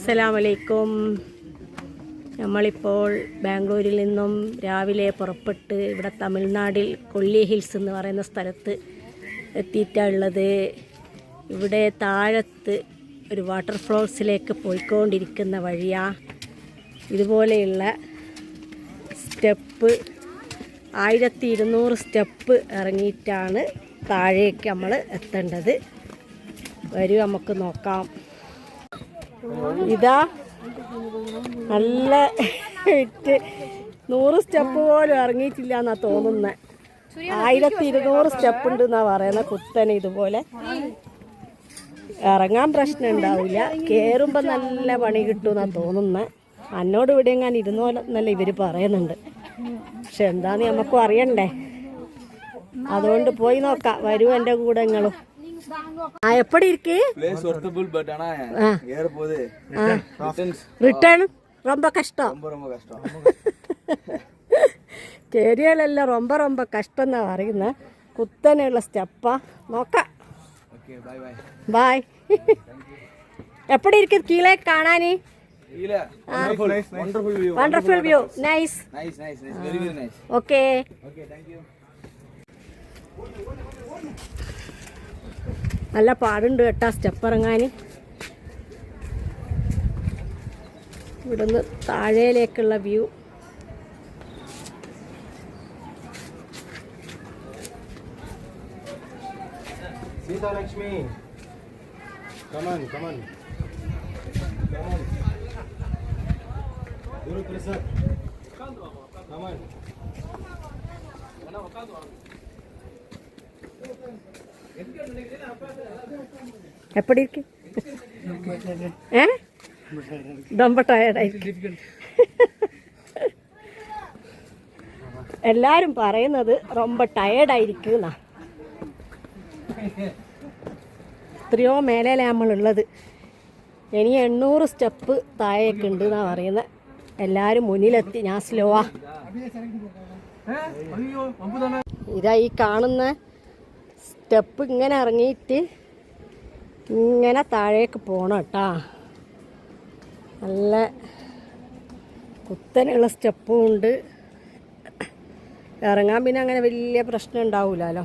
അസ്സലാമലൈക്കും. നമ്മളിപ്പോൾ ബാംഗ്ലൂരിൽ നിന്നും രാവിലെ പുറപ്പെട്ട് ഇവിടെ തമിഴ്നാടിൽ കൊല്ലി ഹിൽസ് എന്ന് പറയുന്ന സ്ഥലത്ത് എത്തിയിട്ടുള്ളത് ഇവിടെ താഴത്ത് ഒരു വാട്ടർഫോൾസിലേക്ക് പോയിക്കൊണ്ടിരിക്കുന്ന വഴിയാ. ഇതുപോലെയുള്ള സ്റ്റെപ്പ് ആയിരത്തി ഇരുന്നൂറ് സ്റ്റെപ്പ് ഇറങ്ങിയിട്ടാണ് താഴേക്ക് നമ്മൾ എത്തേണ്ടത്. വരൂ നമുക്ക് നോക്കാം. ഇതാ നല്ല ഇട്ട് നൂറ് സ്റ്റെപ്പ് പോലും ഇറങ്ങിയിട്ടില്ല എന്നാ തോന്നുന്നത് ആയിരത്തി ഇരുന്നൂറ് സ്റ്റെപ്പ് ഉണ്ട് എന്നാ പറയുന്ന കുത്തനെ ഇതുപോലെ. ഇറങ്ങാൻ പ്രശ്നം ഉണ്ടാവില്ല കേറുമ്പോ നല്ല പണി കിട്ടുമെന്നാ തോന്നുന്നത് എന്നോട് ഇവിടെ എങ്ങാൻ ഇരുന്നോലെന്നല്ല ഇവർ പറയുന്നുണ്ട്. പക്ഷെ എന്താന്ന് നമുക്കും അറിയണ്ടേ? അതുകൊണ്ട് പോയി നോക്കാം. വരൂ എന്റെ കൂടെ നിങ്ങളും எப்படி இருக்கு பிளேஸ் ஒர்த்தபிள் பட் ஆனா ஏற போது ரிட்டர்ன் ரொம்ப கஷ்டம் ரொம்ப ரொம்ப கஷ்டம் ചെരിയലെല്ലാം റൊമ്പ റൊമ്പ കഷ്ടം. എന്നാ പറയുന്നത് കുത്തനെയുള്ള സ്റ്റെപ്പാ. നോക്കാം. ബായ് എപ്പടി കീഴേ കാണാനി? വണ്ടർഫുൾ വ്യൂ നൈസ് ഓക്കെ നല്ല പാടുണ്ട് കേട്ടാ സ്റ്റെപ്പ് ഇറങ്ങാൻ ഇവിടുന്ന് താഴേലേക്കുള്ള view. Sita Lakshmi. Come come come on. Come on. Guru Prasad. Come on. എപ്പടി ഇരിക്കും ഏ ரொம்ப ടയർഡായി എല്ലാരും പറയുന്നത് ரொம்ப ടയർഡായിരിക്കും എന്നാ എത്രയോ മേലേലെ നമ്മളുള്ളത് ഇനി എണ്ണൂറ് സ്റ്റെപ്പ് താഴേക്ക് ഉണ്ട് എന്നാ പറയുന്നത് എല്ലാവരും മുന്നിലെത്തി ഞാൻ സ്ലോവാ ഇതാ ഈ കാണുന്ന സ്റ്റെപ്പ് ഇങ്ങനെ ഇറങ്ങിയിട്ട് ഇങ്ങനെ താഴേക്ക് പോകണം കേട്ടാ. നല്ല കുത്തനെയുള്ള സ്റ്റെപ്പും ഉണ്ട്. ഇറങ്ങാൻ പിന്നെ അങ്ങനെ വലിയ പ്രശ്നം ഉണ്ടാവില്ലല്ലോ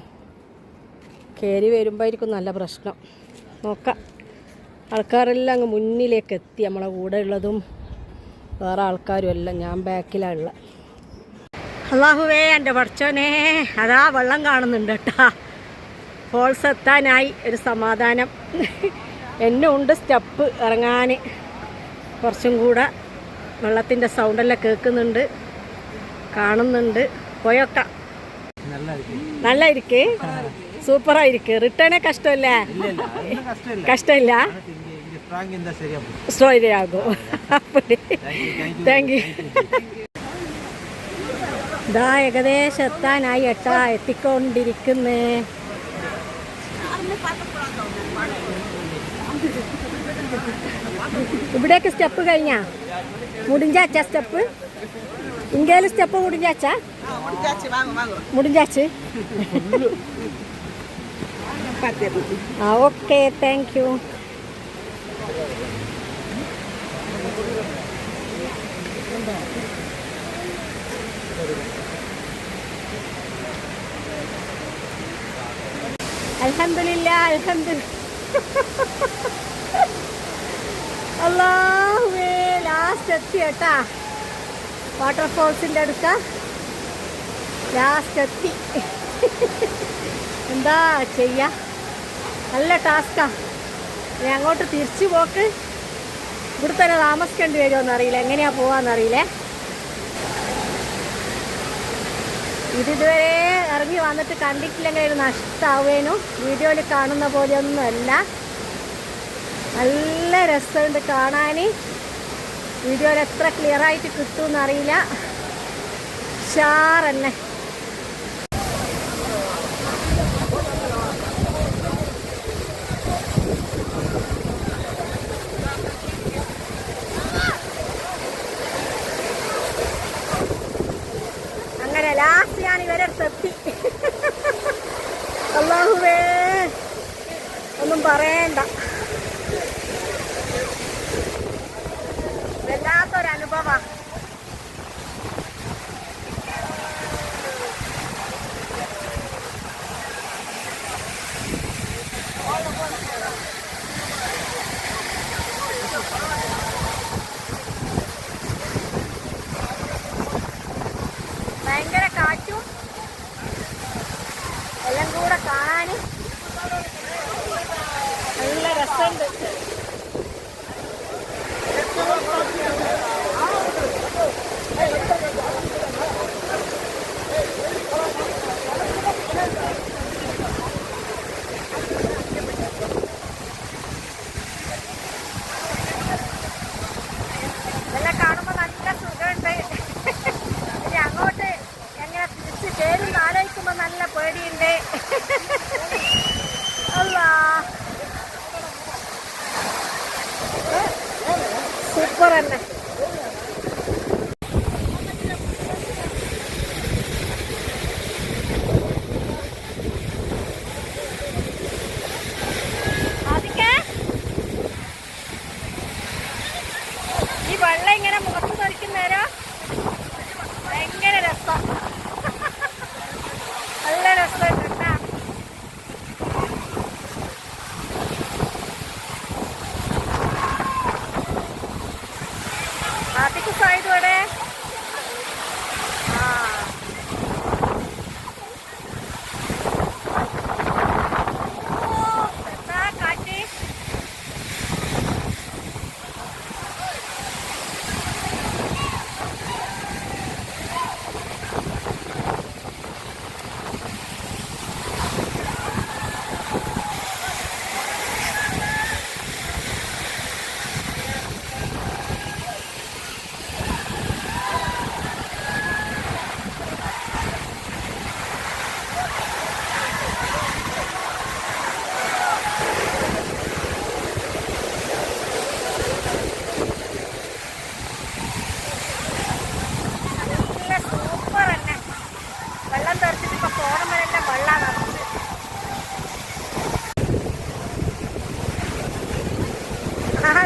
കയറി വരുമ്പോഴായിരിക്കും നല്ല പ്രശ്നം. നോക്കാം. ആൾക്കാരെല്ലാം അങ്ങ് മുന്നിലേക്ക് എത്തി. നമ്മളെ കൂടെ ഉള്ളതും വേറെ ആൾക്കാരും എല്ലാം ഞാൻ ബാക്കിലാണ് ഉള്ളത്. അള്ളാഹുവേ എന്റെ പഠിച്ചോനെ അതാ വെള്ളം കാണുന്നുണ്ട് കേട്ടാ. ഫോൾസ് എത്താനായി ഒരു സമാധാനം. എന്നെ ഉണ്ട് സ്റ്റെപ്പ് ഇറങ്ങാൻ. കുറച്ചും കൂടെ വെള്ളത്തിന്റെ സൗണ്ടെല്ലാം കേൾക്കുന്നുണ്ട് കാണുന്നുണ്ട്. പോയൊക്ക. നല്ല ഇരിക്ക് സൂപ്പറായിരിക്ക്. റിട്ടേണേ കഷ്ടമല്ലേ? കഷ്ടമില്ല. ശരിയാകും അപ്പടി. താങ്ക് യു ഇതാ ഏകദേശം എത്താനായി എട്ടാ എത്തിക്കൊണ്ടിരിക്കുന്നേ. ഇവിടേക്ക് സ്റ്റെപ്പ് കഴിഞ്ഞാ? മുടിഞ്ചാച്ച സ്റ്റെപ്പ്? ഇങ്കേൽ സ്റ്റെപ്പ് മുടിഞ്ചാച്ച മുടിഞ്ചാച്ച് ആ ഓക്കെ താങ്ക് യു അൽഹംദുലില്ല അൽഹംദുലില്ല അല്ലാഹുവേ ലാസ്റ്റ് അടുക്ക. ലാസ്റ്റ് എത്തി. എന്താ ചെയ്യാ? നല്ല ടാസ്കാ ഞാൻ അങ്ങോട്ട് തിരിച്ചു പോക്ക്. ഇവിടെ തന്നെ താമസിക്കേണ്ടി വരുമോ അറിയില്ല. എങ്ങനെയാ പോവാന്നറിയില്ലേ ഇതിതുവരെ ഇറങ്ങി വന്നിട്ട് കണ്ടിട്ടില്ലെങ്കിൽ ഒരു നഷ്ടമാവേനു വീഡിയോയിൽ കാണുന്ന പോലെയൊന്നുമല്ല നല്ല രസമുണ്ട് കാണാൻ വീഡിയോയിൽ എത്ര ക്ലിയറായിട്ട് കിട്ടുമെന്നറിയില്ല ഷാർ അറിയില്ല. സൂപ്പർ തന്നെ.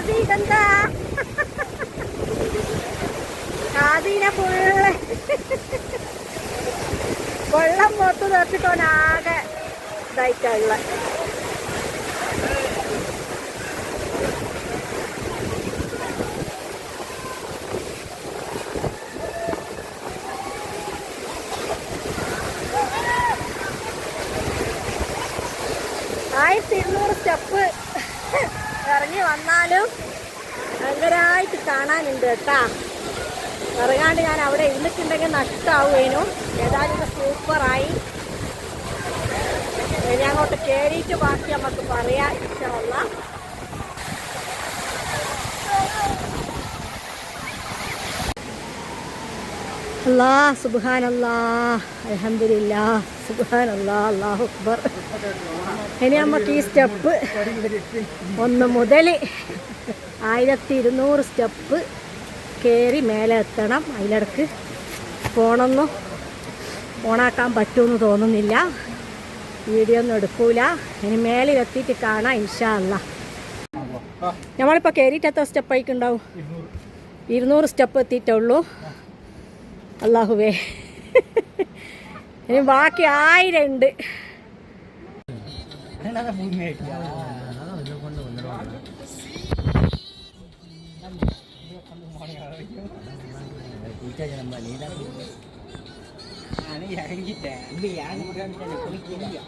ആദി ഇതെന്താ? ആദീനെ ഫുള്ള് വെള്ളം പുറത്ത് തെറിച്ചിട്ടോനാകെ ഇതായിട്ടുള്ള ആയിരത്തി ഇരുന്നൂറ് സ്റ്റെപ്പ്. ഇറങ്ങി വന്നാലും ഭയങ്കരമായിട്ട് കാണാനുണ്ട് കേട്ടാ. ഇറങ്ങാണ്ട് ഞാൻ അവിടെ ഇരുന്നിട്ടുണ്ടെങ്കിൽ നഷ്ടമാവുകയും ഏതായാലും സൂപ്പറായി. ഇനി അങ്ങോട്ട് കയറിയിട്ട് ബാക്കി നമുക്ക് പറയാം ഇഷ്ടമല്ല അല്ലാ സുബാനല്ലാ അലഹമില്ല സുബാനല്ലാ അല്ലാഹു അക്ബർ. ഇനി നമുക്ക് ഈ സ്റ്റെപ്പ് ഒന്ന് മുതൽ ആയിരത്തി ഇരുന്നൂറ് സ്റ്റെപ്പ് കയറി മേലെ എത്തണം. അതിലിടക്ക് ഫോണൊന്നും ഓണാക്കാൻ പറ്റുമെന്ന് തോന്നുന്നില്ല. വീഡിയോ ഒന്നും എടുക്കൂല. ഇനി മേലിലെത്തിയിട്ട് കാണാം ഇൻഷാല്ല നമ്മളിപ്പോൾ കയറിയിട്ട് എത്ര സ്റ്റെപ്പ് ആയിക്കുണ്ടാവും ഇരുന്നൂറ് സ്റ്റെപ്പ് എത്തിയിട്ടുള്ളൂ അള്ളാഹുവേ ഇനി ബാക്കി ആയിരം ഉണ്ട്. என்னதான் பூமி ஆயிட்டியா அதான் இதை கொண்டு வந்துடுவாங்க. குளிச்சாச்சு நம்ம நீ தான் நானும் இறங்கிட்டேன் இல்லை யாரும் குளிக்கலையா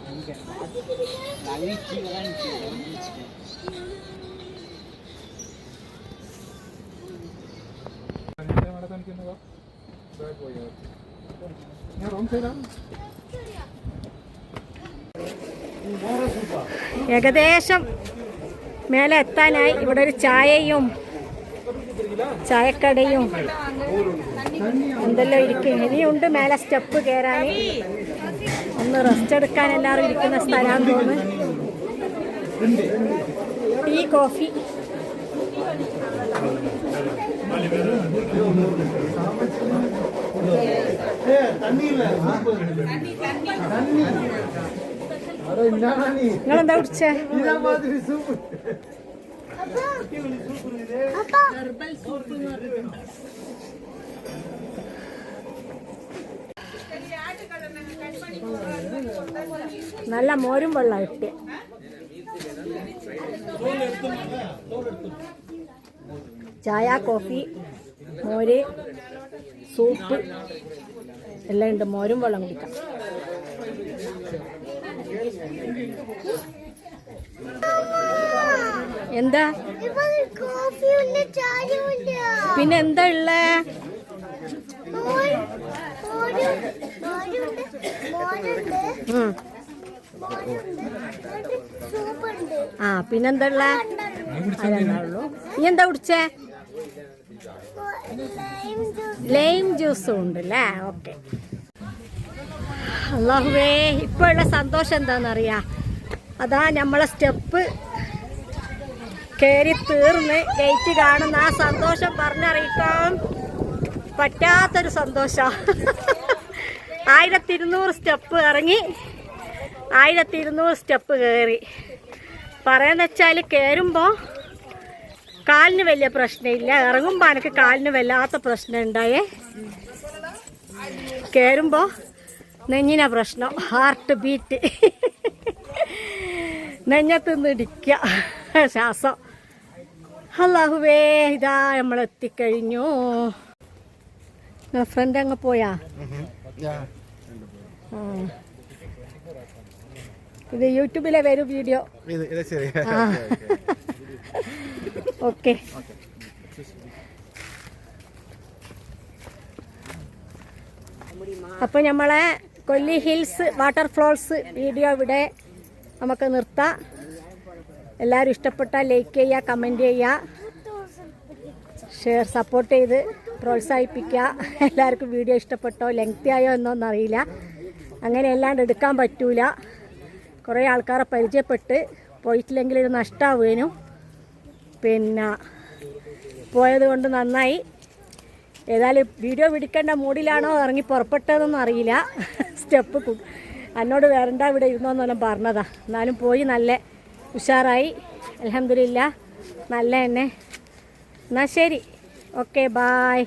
ഏകദേശം മേലെ എത്താനായി. ഇവിടെ ഒരു ചായയും ചായക്കടയും എന്തെല്ലാം ഇരിക്കും. ഇനിയുണ്ട് മേലെ സ്റ്റെപ്പ് കയറാൻ ഒന്ന് റെസ്റ്റ് എടുക്കാൻ എല്ലാവരും ഇരിക്കുന്ന സ്ഥലമാണെന്ന് തോന്നുന്നു. Tea coffee. നിങ്ങളെന്താ കുടിച്ചേ? നല്ല മോരും വെള്ളം ഇട്ട്. ചായ കോഫി മോര് സൂപ്പ് എല്ലാം ഉണ്ട്. മോരും വെള്ളം കുടിക്കാം. എന്താ? പിന്നെ എന്താ ഉള്ളേ? ആ പിന്നെന്താ ഉള്ളേ? നീ എന്താ കുടിച്ചേ? ലൈം ജ്യൂസും ഉണ്ട് അല്ലേ? ഓക്കെ അള്ളാഹുവേ ഇപ്പോഴുള്ള സന്തോഷം എന്താണെന്നറിയാ അതാ നമ്മളെ സ്റ്റെപ്പ് കയറി തീർന്ന് ഗേറ്റ് കാണുന്ന ആ സന്തോഷം പറഞ്ഞറിയിക്കാം പറ്റാത്തൊരു സന്തോഷം. ആയിരത്തി ഇരുന്നൂറ് സ്റ്റെപ്പ് ഇറങ്ങി ആയിരത്തി ഇരുന്നൂറ് സ്റ്റെപ്പ് കയറി പറയാന്ന് വെച്ചാൽ കയറുമ്പോൾ കാലിന് വലിയ പ്രശ്നമില്ല. ഇറങ്ങുമ്പോൾ എനിക്ക് കാലിന് വല്ലാത്ത പ്രശ്നം ഉണ്ടായേ കയറുമ്പോൾ നെഞ്ഞിന പ്രശ്നം. ഹാർട്ട് ബീറ്റ് നെഞ്ഞത്തുനിന്ന് ഇടിക്കുക ശ്വാസം. അല്ലാഹുവേ ഇതാ നമ്മൾ എത്തിക്കഴിഞ്ഞു ഫ്രണ്ട് അങ്ങ് പോയാ. ഇത് യൂട്യൂബിലെ വരും വീഡിയോ. ഓക്കെ. അപ്പൊ നമ്മളെ കൊല്ലി ഹിൽസ് വാട്ടർഫോൾസ് വീഡിയോ ഇവിടെ നമുക്ക് നിർത്താം. എല്ലാവരും ഇഷ്ടപ്പെട്ട ലൈക്ക് ചെയ്യുക കമന്റ് ചെയ്യുക ഷെയർ സപ്പോർട്ട് ചെയ്ത് പ്രോത്സാഹിപ്പിക്കുക. എല്ലാവർക്കും വീഡിയോ ഇഷ്ടപ്പെട്ടോ ലെങ്തി ആയോ എന്നൊന്നും അറിയില്ല. അങ്ങനെ അല്ലാണ്ട് എടുക്കാൻ പറ്റൂല. കുറേ ആൾക്കാരെ പരിചയപ്പെട്ട് പോയിട്ടില്ലെങ്കിൽ ഇത് നഷ്ടമാവുകയും പിന്നെ പോയത് കൊണ്ട് നന്നായി. ഏതായാലും വീഡിയോ പിടിക്കേണ്ട മൂഡിലാണോ ഇറങ്ങി പുറപ്പെട്ടതെന്നൊന്നും അറിയില്ല. സ്റ്റെപ്പ് എന്നോട് വരണ്ട ഇവിടെ ഇരുന്നോന്നെല്ലാം പറഞ്ഞതാ. എന്നാലും പോയി നല്ല ഉഷാറായി. അലഹമില്ല നല്ല തന്നെ എന്നാൽ ശരി. Okay bye.